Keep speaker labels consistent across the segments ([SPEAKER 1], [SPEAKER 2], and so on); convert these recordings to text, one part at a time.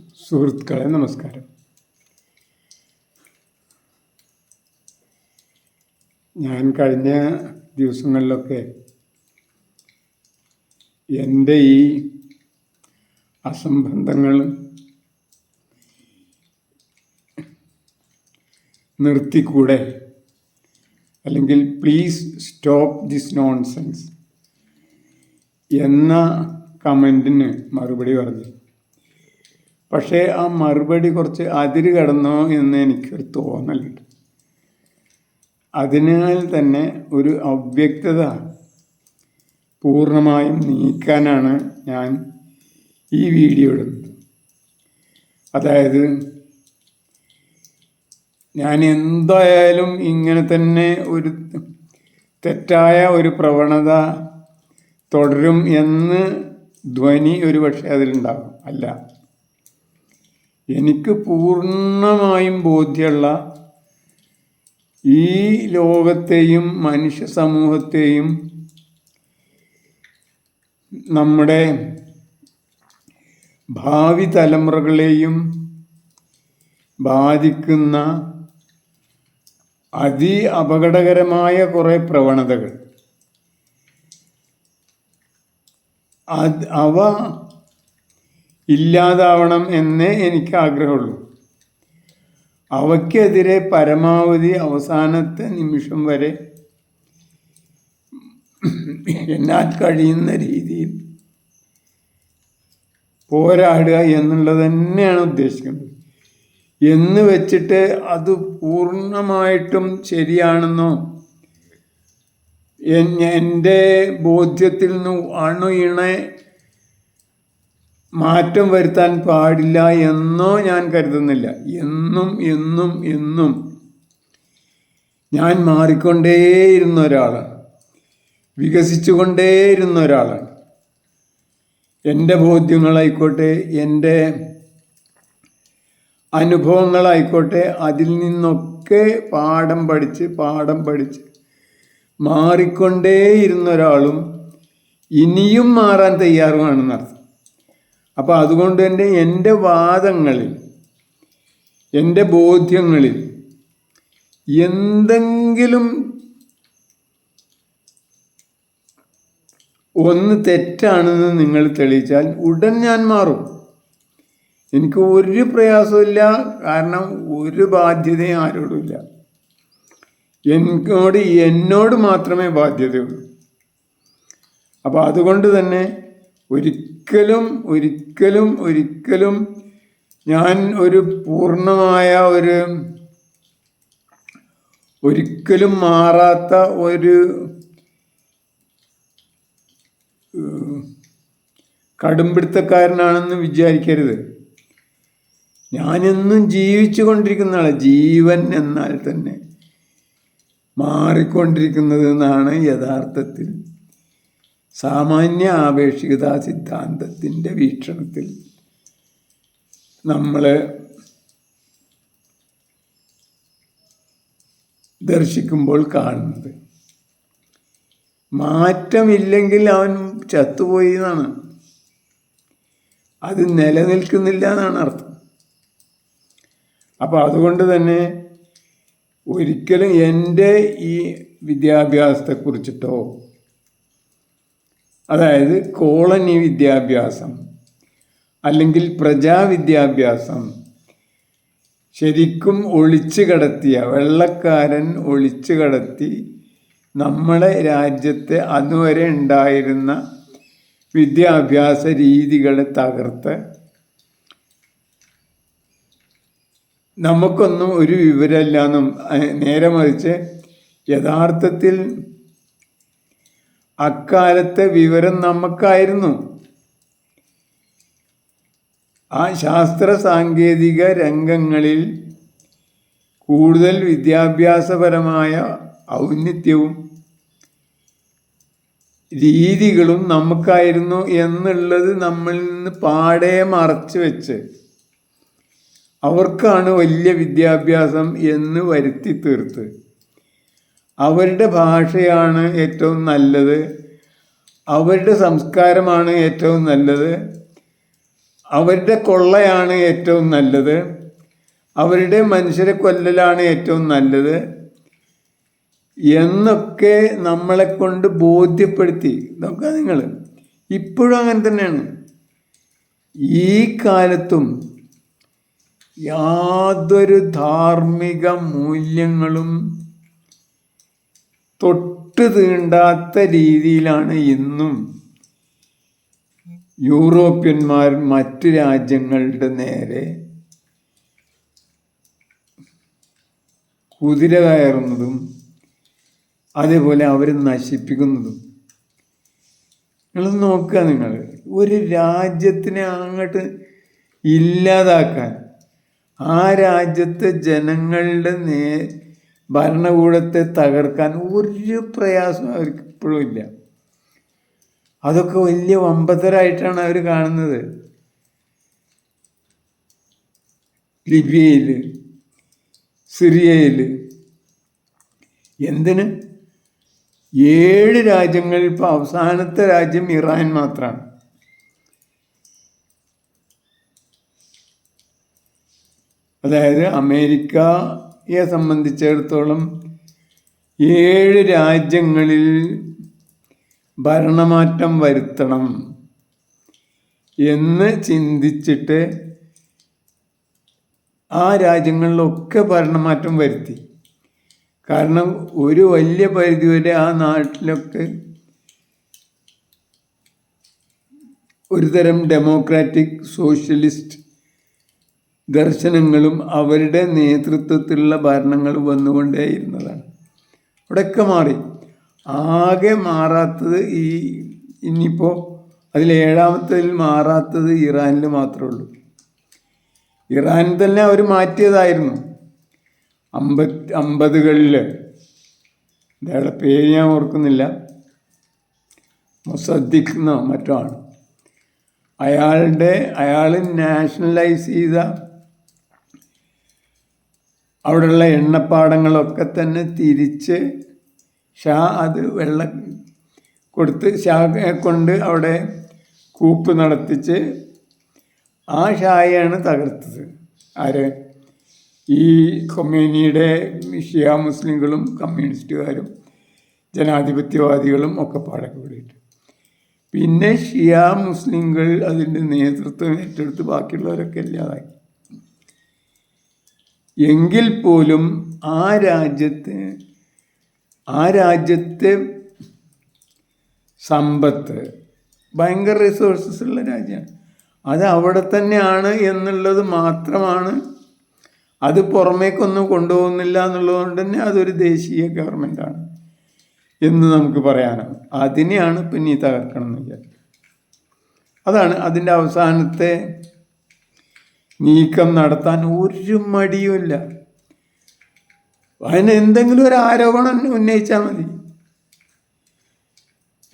[SPEAKER 1] സുഹൃത്തുക്കളെ നമസ്കാരം. ഞാൻ കഴിഞ്ഞ ദിവസങ്ങളിലൊക്കെ എന്റെ ഈ അസംബന്ധങ്ങൾ നിർത്തിക്കൂടെ? അല്ലെങ്കിൽ പ്ലീസ് സ്റ്റോപ്പ് ദിസ് നോൺസെൻസ് എന്ന കമന്റിന് മറുപടി പറഞ്ഞു. പക്ഷേ ആ മറുപടി കുറച്ച് അതിര് കടന്നോ എന്ന് എനിക്കൊരു തോന്നലുണ്ട്. അതിനാൽ തന്നെ ഒരു അവ്യക്തത പൂർണമായും നീക്കാനാണ് ഞാൻ ഈ വീഡിയോ ഇടുന്നത് അതായത് ഞാൻ എന്തായാലും ഇങ്ങനെ തന്നെ ഒരു തെറ്റായ ഒരു പ്രവണത തുടരും എന്ന് ധ്വനി ഒരു പക്ഷേ അതിലുണ്ടാകും. അല്ല എനിക്ക് പൂർണമായും ബോധ്യമുള്ള ഈ ലോകത്തെയും മനുഷ്യ സമൂഹത്തെയും നമ്മുടെ ഭാവി തലമുറകളെയും ബാധിക്കുന്ന അതി അപകടകരമായ കുറേ പ്രവണതകൾ. അവ ഇല്ലാതാവണം എന്നേ എനിക്ക് ആഗ്രഹമുള്ളൂ. അവയ്ക്കെതിരെ പരമാവധി അവസാനത്തെ നിമിഷം വരെ എന്നാൽ കഴിയുന്ന രീതിയിൽ പോരാടുക എന്നുള്ളത് തന്നെയാണ് ഉദ്ദേശിക്കുന്നത്. എന്ന് വെച്ചിട്ട് അത് പൂർണമായിട്ടും ശരിയാണെന്നോ എന്റെ ബോധ്യത്തിൽ നിന്ന് അണു ഇണെ മാറ്റം വരുത്താൻ പാടില്ല എന്നോ ഞാൻ കരുതുന്നില്ല. എന്നും എന്നും എന്നും ഞാൻ മാറിക്കൊണ്ടേയിരുന്ന ഒരാളാണ്. വികസിച്ചുകൊണ്ടേയിരുന്ന ഒരാളാണ് എന്റെ ബോധ്യങ്ങളായിക്കോട്ടെ എന്റെ അനുഭവങ്ങളായിക്കോട്ടെ അതിൽ നിന്നൊക്കെ പാഠം പഠിച്ച് പാഠം പഠിച്ച് മാറിക്കൊണ്ടേയിരുന്ന ഒരാളും ഇനിയും മാറാൻ തയ്യാറുമാണെന്നർത്ഥം. അപ്പോൾ അതുകൊണ്ട് തന്നെ എന്റെ വാദങ്ങളിൽ എന്റെ ബോധ്യങ്ങളിൽ എന്തെങ്കിലും ഒന്ന് തെറ്റാണെന്ന് നിങ്ങൾ തെളിയിച്ചാൽ ഉടൻ ഞാൻ മാറും. എനിക്ക് ഒരു പ്രയാസമില്ല കാരണം ഒരു ബാധ്യതയും ആരോടുമില്ല എന്നോട് എന്നോട് മാത്രമേ ബാധ്യതയുള്ളൂ. അപ്പോൾ അതുകൊണ്ട് തന്നെ ഒരിക്കലും ഒരിക്കലും ഒരിക്കലും ഒരിക്കലും ഞാൻ ഒരു പൂർണമായ ഒരു ഒരിക്കലും മാറാത്ത ഒരു കടുംപിടുത്തക്കാരനാണെന്ന് വിചാരിക്കരുത്. ഞാനെന്നും ജീവിച്ചു കൊണ്ടിരിക്കുന്ന ആളാണ് ജീവൻ എന്നാൽ തന്നെ മാറിക്കൊണ്ടിരിക്കുന്നത് എന്നാണ് യഥാർത്ഥത്തിൽ സാമാന്യ ആപേക്ഷികതാ സിദ്ധാന്തത്തിന്റെ വീക്ഷണത്തിൽ നമ്മൾ ദർശിക്കുമ്പോൾ കാണുന്നത്. മാറ്റമില്ലെങ്കിൽ അവൻ ചത്തുപോയി എന്നാണ് അത് നിലനിൽക്കുന്നില്ല എന്നാണ് അർത്ഥം. അപ്പോൾ അതുകൊണ്ട് തന്നെ ഒരിക്കലും എന്റെ ഈ വിദ്യാഭ്യാസത്തെക്കുറിച്ചിട്ടോ അതായത് കോളനി വിദ്യാഭ്യാസം അല്ലെങ്കിൽ പ്രജാവിദ്യാഭ്യാസം. ശരിക്കും ഒളിച്ചു കടത്തിയ വെള്ളക്കാരൻ ഒളിച്ചു കടത്തി നമ്മുടെ രാജ്യത്തെ അതുവരെ ഉണ്ടായിരുന്ന വിദ്യാഭ്യാസ രീതികളെ തകർത്ത് നമുക്കൊന്നും ഒരു വിവരമില്ല എന്നും നേരെ മറിച്ച് യഥാർത്ഥത്തിൽ അക്കാലത്തെ വിവരം നമുക്കായിരുന്നു. ആ ശാസ്ത്ര സാങ്കേതിക രംഗങ്ങളിൽ കൂടുതൽ വിദ്യാഭ്യാസപരമായ ഔന്നിത്യവും രീതികളും നമുക്കായിരുന്നു എന്നുള്ളത് നമ്മളിൽ നിന്ന് പാടെ മറച്ചു വെച്ച് അവർക്കാണ് വലിയ വിദ്യാഭ്യാസം എന്ന് വരുത്തി തീർത്ത്. അവരുടെ ഭാഷയാണ് ഏറ്റവും നല്ലത്. അവരുടെ സംസ്കാരമാണ് ഏറ്റവും നല്ലത്. അവരുടെ കൊള്ളയാണ് ഏറ്റവും നല്ലത്. അവരുടെ മനുഷ്യരെ കൊല്ലലാണ് ഏറ്റവും നല്ലത്. എന്നൊക്കെ നമ്മളെ കൊണ്ട് ബോധ്യപ്പെടുത്തി. നോക്കുക നിങ്ങൾ ഇപ്പോഴും അങ്ങനെ തന്നെയാണ്. ഈ കാലത്തും യാതൊരു ധാർമ്മിക മൂല്യങ്ങളും തൊട്ട് തീണ്ടാത്ത രീതിയിലാണ് ഇന്നും യൂറോപ്യന്മാർ മറ്റ് രാജ്യങ്ങളുടെ നേരെ കുതിര കയറുന്നതും അതേപോലെ അവർ നശിപ്പിക്കുന്നതും. നിങ്ങൾ നോക്കുക നിങ്ങൾ ഒരു രാജ്യത്തിനെ അങ്ങോട്ട് ഇല്ലാതാക്കാൻ ആ രാജ്യത്തെ ജനങ്ങളുടെ നേ ഭരണകൂടത്തെ തകർക്കാൻ ഒരു പ്രയാസം അവർക്ക് ഇപ്പോഴും ഇല്ല. അതൊക്കെ വലിയ വമ്പത്തരായിട്ടാണ് അവർ കാണുന്നത്. ലിബിയയിൽ സിറിയയിൽ എന്തിന്? ഏഴ് രാജ്യങ്ങളിൽ ഇപ്പോൾ അവസാനത്തെ രാജ്യം ഇറാൻ മാത്രമാണ്. അതായത് അമേരിക്കയെ സംബന്ധിച്ചിടത്തോളം ഏഴ് രാജ്യങ്ങളിൽ ഭരണമാറ്റം വരുത്തണം എന്ന് ചിന്തിച്ചിട്ട് ആ രാജ്യങ്ങളിലൊക്കെ ഭരണമാറ്റം വരുത്തി. കാരണം ഒരു വലിയ പരിധിവരെ ആ നാട്ടിലൊക്കെ ഒരുതരം ഡെമോക്രാറ്റിക് സോഷ്യലിസ്റ്റ് ദർശനങ്ങളും അവരുടെ നേതൃത്വത്തിലുള്ള ഭരണങ്ങൾ വന്നുകൊണ്ടേയിരുന്നതാണ്. അവിടെയൊക്കെ മാറി. ആകെ മാറാത്തത് ഈ ഇനിയിപ്പോൾ അതിൽ ഏഴാമത്തതിൽ മാറാത്തത് ഇറാനിൽ മാത്രമേ ഉള്ളൂ. ഇറാൻ തന്നെ അവർ മാറ്റിയതായിരുന്നു. അമ്പത് അമ്പതുകളിൽ അയാളുടെ പേര് ഞാൻ ഓർക്കുന്നില്ല. മുസദ്ദിഖ് എന്നോ മറ്റോ ആണ്. അയാളുടെ അയാൾ നാഷണലൈസ് ചെയ്ത അവിടെയുള്ള എണ്ണപ്പാടങ്ങളൊക്കെ തന്നെ തിരിച്ച് ഷാ അത് വെള്ളം കൊടുത്ത് ഷായെ കൊണ്ട് അവിടെ കൂപ്പ് നടത്തിച്ച് ആ ഷായാണ് തകർത്തത്. ആര്? ഈ കൊമേനിയുടെ ഷിയ മുസ്ലിങ്ങളും കമ്മ്യൂണിസ്റ്റുകാരും ജനാധിപത്യവാദികളും ഒക്കെ പാടെ പിന്നെ ഷിയ മുസ്ലിങ്ങൾ അതിന്റെ നേതൃത്വം ഏറ്റെടുത്ത് ബാക്കിയുള്ളവരൊക്കെ ഇല്ലാതാക്കി. എങ്കിൽ പോലും ആ രാജ്യത്തെ ആ രാജ്യത്തെ സമ്പത്ത് ഭയങ്കര റിസോഴ്സസ് ഉള്ള രാജ്യമാണ്. അത് അവിടെ തന്നെയാണ് എന്നുള്ളത് മാത്രമാണ് അത് പുറമേക്കൊന്നും കൊണ്ടുപോകുന്നില്ല എന്നുള്ളതുകൊണ്ട് തന്നെ അതൊരു ദേശീയ ഗവൺമെന്റാണ് എന്ന് നമുക്ക് പറയാനാണ് അതിനെയാണ് പിന്നെ തകർക്കണം എന്ന് വിചാരിക്കുന്നത് അതാണ് അതിന്റെ അവസാനത്തെ നീക്കം നടത്താൻ ഒരു മടിയുമില്ല. അതിന് എന്തെങ്കിലും ഒരു ആരോപണം ഉന്നയിച്ചാൽ മതി.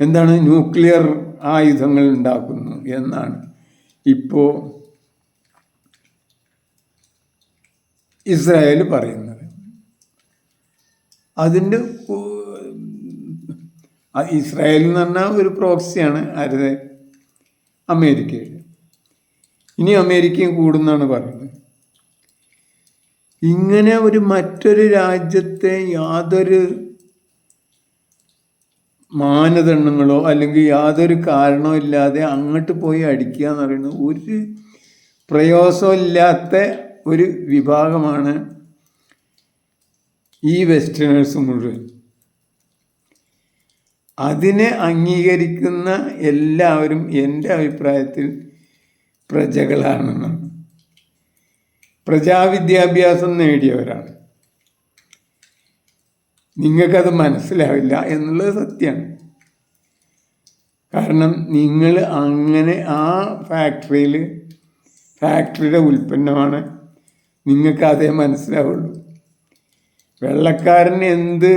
[SPEAKER 1] എന്താണ് ന്യൂക്ലിയർ ആയുധങ്ങൾ ഉണ്ടാക്കുന്നു എന്നാണ്. ഇപ്പോൾ ഇസ്രായേൽ പറയുന്നത്. അതിന്റെ ഇസ്രായേൽ എന്ന് പറഞ്ഞാൽ ഒരു പ്രോക്സിയാണ് ആരുടെ? അമേരിക്കയിൽ ഇനി അമേരിക്കയും കൂടുന്നാണ് പറയുന്നത്. ഇങ്ങനെ ഒരു മറ്റൊരു രാജ്യത്തെ യാതൊരു മാനദണ്ഡങ്ങളോ അല്ലെങ്കിൽ യാതൊരു കാരണവും ഇല്ലാതെ അങ്ങോട്ട് പോയി അടിക്കുക എന്ന് പറയുന്നത് ഒരു പ്രയാസമില്ലാത്ത ഒരു വിഭാഗമാണ് ഈ വെസ്റ്റേണേഴ്സ് മുഴുവൻ. അതിനെ അംഗീകരിക്കുന്ന എല്ലാവരും എന്റെ അഭിപ്രായത്തിൽ പ്രജകളാണെന്നാണ് പ്രജാവിദ്യാഭ്യാസം നേടിയവരാണ്. നിങ്ങൾക്കത് മനസ്സിലാവില്ല എന്നുള്ളത് സത്യമാണ് കാരണം നിങ്ങൾ അങ്ങനെ ആ ഫാക്ടറിയിൽ ഫാക്ടറിയുടെ ഉൽപ്പന്നമാണ് നിങ്ങൾക്ക് അതേ മനസ്സിലാവുള്ളൂ. വെള്ളക്കാരൻ എന്ത്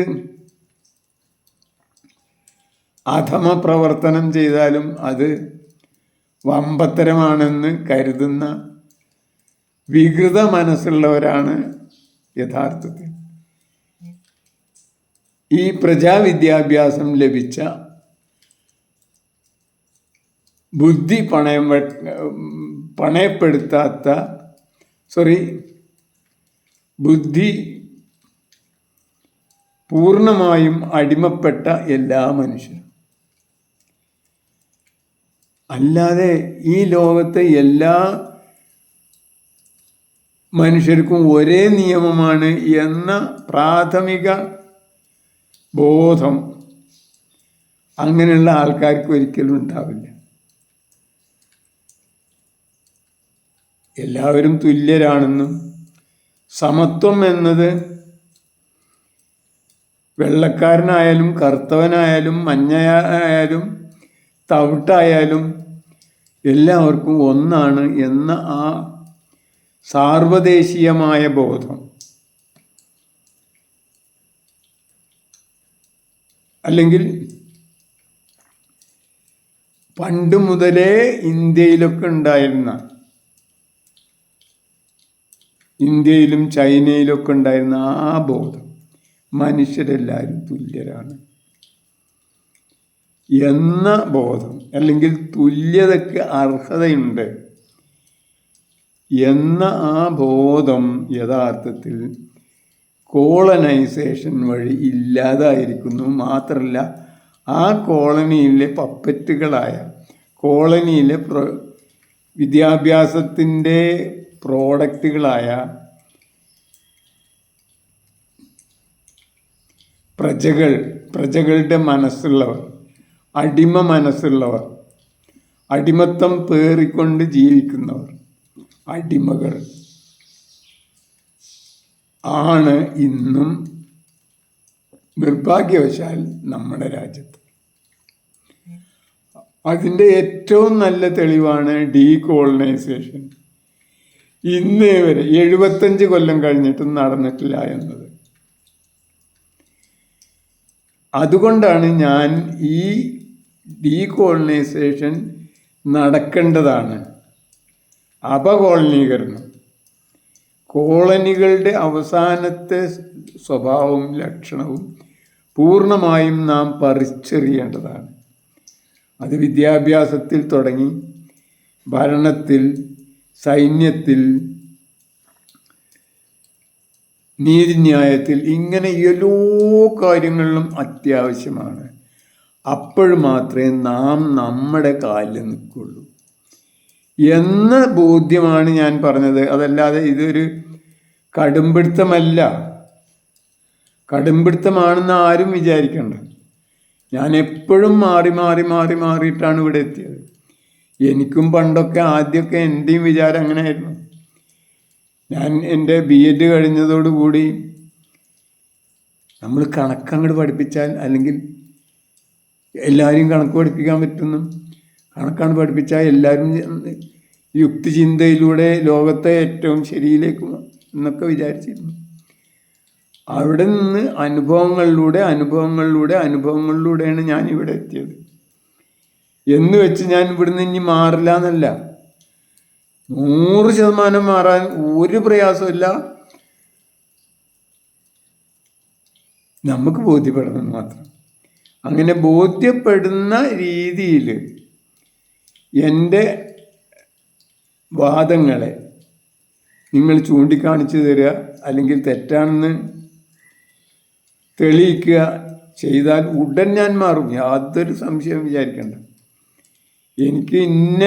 [SPEAKER 1] അധമ പ്രവർത്തനം ചെയ്താലും അത് വമ്പത്തരമാണെന്ന് കരുതുന്ന വികൃത മനസ്സുള്ളവരാണ് യഥാർത്ഥത്തിൽ. ഈ പ്രജാവിദ്യാഭ്യാസം ലഭിച്ച ബുദ്ധി പണയം പണയപ്പെടുത്താത്ത സോറി ബുദ്ധി പൂർണമായും അടിമപ്പെട്ട എല്ലാ മനുഷ്യരും. അല്ലാതെ ഈ ലോകത്തെ എല്ലാ മനുഷ്യർക്കും ഒരേ നിയമമാണ് എന്ന പ്രാഥമിക ബോധം അങ്ങനെയുള്ള ആൾക്കാർക്ക് ഒരിക്കലും ഉണ്ടാവില്ല. എല്ലാവരും തുല്യരാണെന്നും സമത്വം എന്നത് വെള്ളക്കാരനായാലും കറുത്തവനായാലും മഞ്ഞയായാലും തവിട്ടായാലും എല്ലാവർക്കും ഒന്നാണ് എന്ന ആ സാർവദേശീയമായ ബോധം. അല്ലെങ്കിൽ പണ്ട് മുതലേ ഇന്ത്യയിലൊക്കെ ഉണ്ടായിരുന്ന ഇന്ത്യയിലും ചൈനയിലൊക്കെ ഉണ്ടായിരുന്ന ആ ബോധം മനുഷ്യരെല്ലാവരും തുല്യരാണ്. എന്ന ബോധം അല്ലെങ്കിൽ തുല്യതയ്ക്ക് അർഹതയുണ്ട്. എന്ന ആ ബോധം യഥാർത്ഥത്തിൽ കോളനൈസേഷൻ വഴി ഇല്ലാതായിരിക്കുന്നു. മാത്രമല്ല ആ കോളനിയിലെ പപ്പറ്റുകളായ കോളനിയിലെ പ്രോ വിദ്യാഭ്യാസത്തിന്റെ പ്രോഡക്റ്റുകളായ പ്രജകൾ പ്രജകളുടെ മനസ്സുള്ളവർ അടിമ മനസ്സുള്ളവർ അടിമത്തം പേറിക്കൊണ്ട് ജീവിക്കുന്നവർ അടിമകൾ. ആണ് ഇന്നും നിർഭാഗ്യവശാൽ നമ്മുടെ രാജ്യത്ത്. അതിന്റെ ഏറ്റവും നല്ല തെളിവാണ് ഡീ കോളനൈസേഷൻ ഇന്നേ വരെ എഴുപത്തഞ്ച് കൊല്ലം കഴിഞ്ഞിട്ടും നടന്നിട്ടില്ല എന്നത്. അതുകൊണ്ടാണ് ഞാൻ ഈ ഡീകോളനൈസേഷൻ നടക്കേണ്ടതാണ്. അപകോളനീകരണം. കോളനികളുടെ അവസാനത്തെ സ്വഭാവവും ലക്ഷണവും പൂർണമായും നാം പറിച്ചെറിയേണ്ടതാണ്. അത് വിദ്യാഭ്യാസത്തിൽ തുടങ്ങി ഭരണത്തിൽ സൈന്യത്തിൽ നീതിന്യായത്തിൽ ഇങ്ങനെ എല്ലാ കാര്യങ്ങളിലും അത്യാവശ്യമാണ്. അപ്പോൾ മാത്രമേ നാം നമ്മുടെ കാലിൽ നിൽക്കുള്ളൂ എന്ന ബോധ്യമാണ് ഞാൻ പറഞ്ഞത്. അതല്ലാതെ ഇതൊരു കടുംപിടുത്തമല്ല. കടുംപിടുത്തമാണെന്ന് ആരും വിചാരിക്കണ്ട. ഞാൻ എപ്പോഴും മാറി മാറി മാറി മാറിയിട്ടാണ് ഇവിടെ എത്തിയത്. എനിക്കും പണ്ടൊക്കെ ആദ്യമൊക്കെ എന്റെയും വിചാരം അങ്ങനെയായിരുന്നു. ഞാൻ എന്റെ ബി എഡ് കഴിഞ്ഞതോടുകൂടി നമ്മൾ കണക്കങ്ങോട്ട് പഠിപ്പിച്ചാൽ അല്ലെങ്കിൽ എല്ലാവരെയും കണക്ക് പഠിപ്പിക്കാൻ പറ്റുന്നു. കണക്കാണ് പഠിപ്പിച്ചാൽ എല്ലാവരും യുക്തിചിന്തയിലൂടെ ലോകത്തെ ഏറ്റവും ശരിയിലേക്ക് എന്നൊക്കെ വിചാരിച്ചിരുന്നു. അവിടെ നിന്ന് അനുഭവങ്ങളിലൂടെ അനുഭവങ്ങളിലൂടെ അനുഭവങ്ങളിലൂടെയാണ് ഞാൻ ഇവിടെ എത്തിയത്. എന്ന് വെച്ച് ഞാൻ ഇവിടുന്ന് ഇനി മാറില്ല എന്നല്ല. നൂറ് ശതമാനം മാറാൻ ഒരു പ്രയാസമില്ല നമുക്ക് ബോധ്യപ്പെടണം മാത്രം. അങ്ങനെ ബോധ്യപ്പെടുന്ന രീതിയിൽ എന്റെ വാദങ്ങളെ നിങ്ങൾ ചൂണ്ടിക്കാണിച്ചു തരിക അല്ലെങ്കിൽ തെറ്റാണെന്ന് തെളിയിക്കുക ചെയ്താൽ ഉടൻ ഞാൻ മാറും. യാതൊരു സംശയം വിചാരിക്കണ്ട. എനിക്ക് ഇന്ന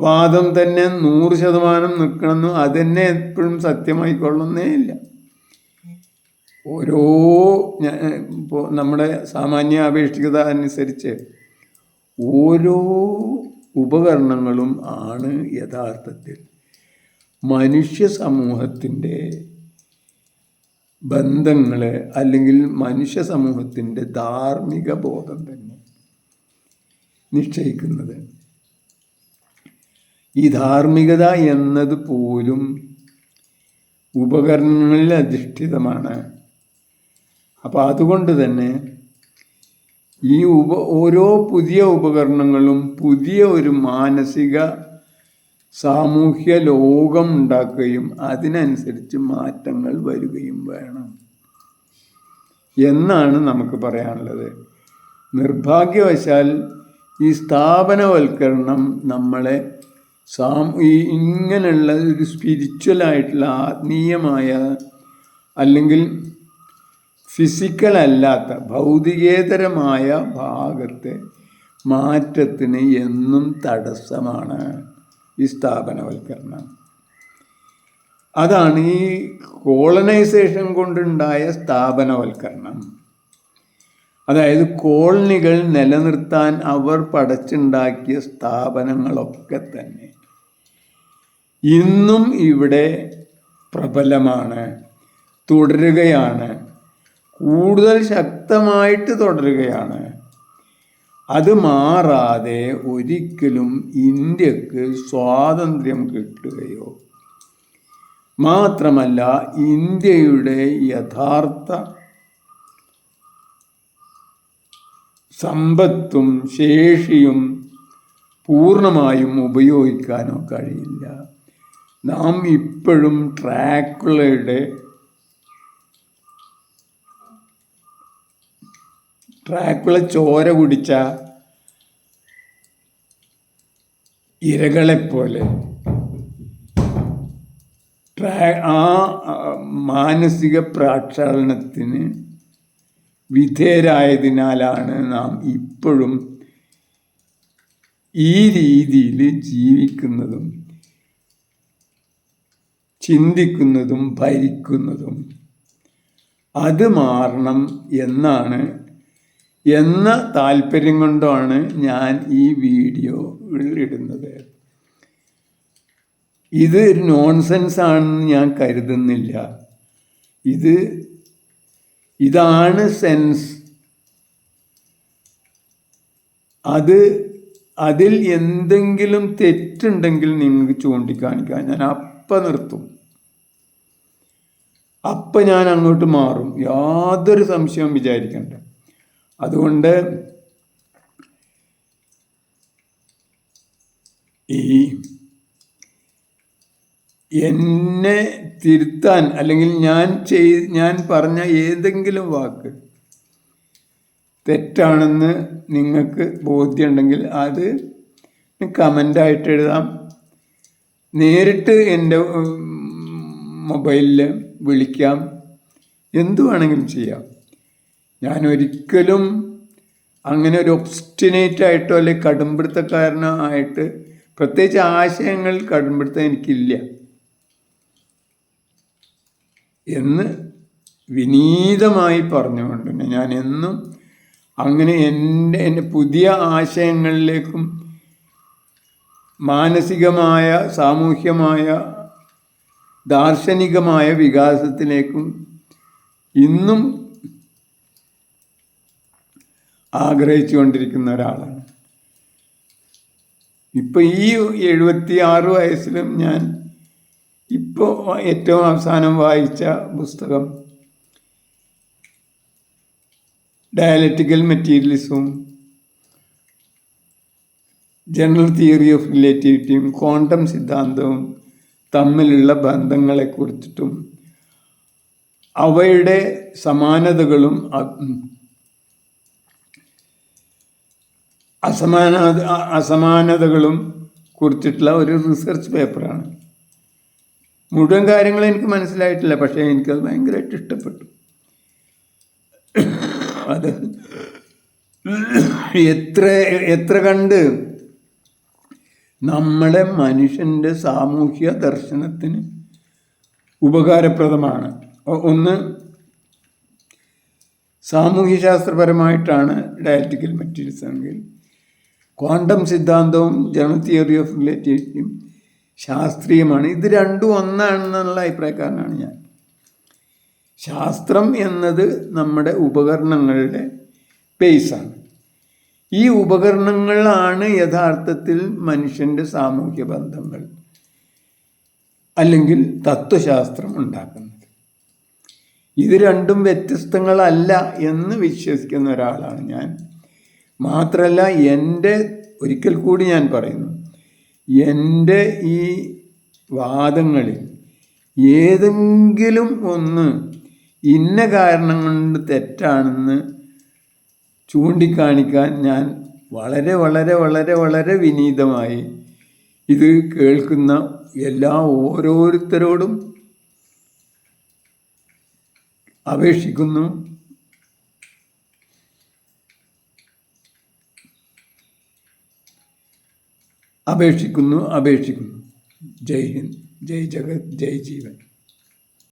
[SPEAKER 1] വാദം തന്നെ നൂറ് ശതമാനം നിൽക്കണമെന്നും അതെന്നെ എപ്പോഴും സത്യമായിക്കൊള്ളുന്നേ ഇല്ല. ഓരോ ഇപ്പോൾ നമ്മുടെ സാമാന്യ ആപേക്ഷികത അനുസരിച്ച് ഓരോ ഉപകരണങ്ങളും ആണ് യഥാർത്ഥത്തിൽ മനുഷ്യ സമൂഹത്തിന്റെ ബന്ധങ്ങളെ അല്ലെങ്കിൽ മനുഷ്യ സമൂഹത്തിന്റെ ധാർമ്മിക ബോധം തന്നെ നിശ്ചയിക്കുന്നത്. ഈ ധാർമ്മികത എന്നത് പോലും ഉപകരണങ്ങളിൽ അധിഷ്ഠിതമാണ്. അപ്പോൾ അതുകൊണ്ട് തന്നെ ഈ ഉപ ഓരോ പുതിയ ഉപകരണങ്ങളും പുതിയ ഒരു മാനസിക സാമൂഹ്യ ലോകം ഉണ്ടാക്കുകയും അതിനനുസരിച്ച് മാറ്റങ്ങൾ വരികയും വേണം. എന്നാണ് നമുക്ക് പറയാനുള്ളത്. നിർഭാഗ്യവശാൽ ഈ സ്ഥാപനവൽക്കരണം നമ്മളെ സാം ഈ ഇങ്ങനെയുള്ള ഒരു സ്പിരിച്വലായിട്ടുള്ള ആത്മീയമായ അല്ലെങ്കിൽ ഫിസിക്കൽ അല്ലാത്ത ഭൗതികേതരമായ ഭാഗത്തെ മാറ്റത്തിന് എന്നും തടസ്സമാണ് ഈ സ്ഥാപനവൽക്കരണം. അതാണ് ഈ കോളനൈസേഷൻ കൊണ്ടുണ്ടായ സ്ഥാപനവൽക്കരണം. അതായത് കോളനികൾ നിലനിർത്താൻ അവർ പടച്ചുണ്ടാക്കിയ സ്ഥാപനങ്ങളൊക്കെ തന്നെ. ഇന്നും ഇവിടെ പ്രബലമാണ് തുടരുകയാണ്. കൂടുതൽ ശക്തമായിട്ട് തുടരുകയാണ്. അത് മാറാതെ ഒരിക്കലും ഇന്ത്യയ്ക്ക് സ്വാതന്ത്ര്യം കിട്ടുകയോ. മാത്രമല്ല ഇന്ത്യയുടെ യഥാർത്ഥ സമ്പത്തും ശേഷിയും പൂർണമായും ഉപയോഗിക്കാനോ കഴിയില്ല. നാം ഇപ്പോഴും ട്രാക്കുളയുടെ ട്രാക്കുള ചോര കുടിച്ച ഇരകളെപ്പോലെ. ആ, മാനസിക പ്രക്ഷാളനത്തിന് വിധേയരായതിനാലാണ് നാം ഇപ്പോഴും ഈ രീതിയിൽ ജീവിക്കുന്നതും ചിന്തിക്കുന്നതും ഭരിക്കുന്നതും അത് മാറണം എന്നാണ് എന്ന താല്പര്യം കൊണ്ടാണ് ഞാൻ ഈ വീഡിയോ ഇടുന്നത്. ഇത് നോൺസെൻസ് ആണെന്ന് ഞാൻ കരുതുന്നില്ല. ഇത് ഇതാണ് സെൻസ് അത് അതിൽ എന്തെങ്കിലും തെറ്റുണ്ടെങ്കിൽ നിങ്ങൾക്ക് ചൂണ്ടിക്കാണിക്കാൻ ഞാൻ അപ്പം നിർത്തും. അപ്പം ഞാൻ അങ്ങോട്ട് മാറും. യാതൊരു സംശയവും വിചാരിക്കണ്ട. അതുകൊണ്ട് ഈ എന്നെ തിരുത്താൻ അല്ലെങ്കിൽ ഞാൻ ചെയ് ഞാൻ പറഞ്ഞ ഏതെങ്കിലും വാക്ക് തെറ്റാണെന്ന് നിങ്ങൾക്ക് ബോധ്യമുണ്ടെങ്കിൽ അത് കമന്റായിട്ട് എഴുതാം. നേരിട്ട് എന്റെ മൊബൈലിൽ വിളിക്കാം. എന്തു വേണമെങ്കിലും ചെയ്യാം. ഞാൻ ഒരിക്കലും അങ്ങനെ ഒരു ഒബ്സ്റ്റിനേറ്റ് ആയിട്ടോ അല്ലെങ്കിൽ കടുംപിടുത്തക്കാരനോ ആയിട്ട് പ്രത്യേകിച്ച് ആശയങ്ങൾ കടുംപിടുത്തം എനിക്കില്ല. എന്ന് വിനീതമായി പറഞ്ഞുകൊണ്ട് ഞാൻ എന്നും അങ്ങനെ എന്റെ എന്റെ പുതിയ ആശയങ്ങളിലേക്കും മാനസികമായ സാമൂഹ്യമായ ദാർശനികമായ വികാസത്തിലേക്കും ഇന്നും ആഗ്രഹിച്ചുകൊണ്ടിരിക്കുന്ന ഒരാളാണ്. ഇപ്പോൾ ഈ എഴുപത്തി ആറ് വയസ്സിലും ഞാൻ ഇപ്പോൾ ഏറ്റവും അവസാനം വായിച്ച പുസ്തകം ഡയലറ്റിക്കൽ മെറ്റീരിയലിസവും ജനറൽ തിയറി ഓഫ് റിലേറ്റിവിറ്റിയും ക്വാണ്ടം സിദ്ധാന്തവും തമ്മിലുള്ള ബന്ധങ്ങളെക്കുറിച്ചിട്ടും അവയുടെ സമാനതകളും അസമാന അസമാനതകളും കുറിച്ചിട്ടുള്ള ഒരു റിസർച്ച് പേപ്പറാണ് മുഴുവൻ കാര്യങ്ങളും എനിക്ക് മനസ്സിലായിട്ടില്ല പക്ഷേ എനിക്കത് ഭയങ്കരമായിട്ട് ഇഷ്ടപ്പെട്ടു. അത് എത്ര എത്ര കണ്ട് നമ്മളെ മനുഷ്യന്റെ സാമൂഹ്യ ദർശനത്തിന് ഉപകാരപ്രദമാണ്. ഒന്ന് സാമൂഹ്യശാസ്ത്രപരമായിട്ടാണ് ഡയലറ്റിക്കൽ മെറ്റീരിയൽസ് എങ്കിൽ ക്വാണ്ടം സിദ്ധാന്തവും ജനറൽ തിയറി ഓഫ് റിലേറ്റിവിറ്റിയും ശാസ്ത്രീയമാണ്. ഇത് രണ്ടും ഒന്നാണെന്നുള്ള അഭിപ്രായക്കാരനാണ് ഞാൻ. ശാസ്ത്രം എന്നത് നമ്മുടെ ഉപകരണങ്ങളുടെ ബേസാണ് ഈ ഉപകരണങ്ങളാണ് യഥാർത്ഥത്തിൽ മനുഷ്യന്റെ സാമൂഹ്യ ബന്ധങ്ങൾ അല്ലെങ്കിൽ തത്വശാസ്ത്രം ഉണ്ടാക്കുന്നത്. ഇത് രണ്ടും വ്യത്യസ്തങ്ങളല്ല എന്ന് വിശ്വസിക്കുന്ന ഒരാളാണ് ഞാൻ. മാത്രമല്ല എന്റെ ഒരിക്കൽ കൂടി ഞാൻ പറയുന്നു എന്റെ ഈ വാദങ്ങളിൽ ഏതെങ്കിലും ഒന്ന് ഇന്ന കാരണം കൊണ്ട് തെറ്റാണെന്ന് ചൂണ്ടിക്കാണിക്കാൻ ഞാൻ വളരെ വളരെ വളരെ വളരെ വിനീതമായി ഇത് കേൾക്കുന്ന എല്ലാ ഓരോരുത്തരോടും അപേക്ഷിക്കുന്നു. അപേക്ഷിക്കുന്നു അപേക്ഷിക്കുന്നു. ജയ് ഹിന്ദ്. ജയ് ജഗത് ജയ് ജീവൻ.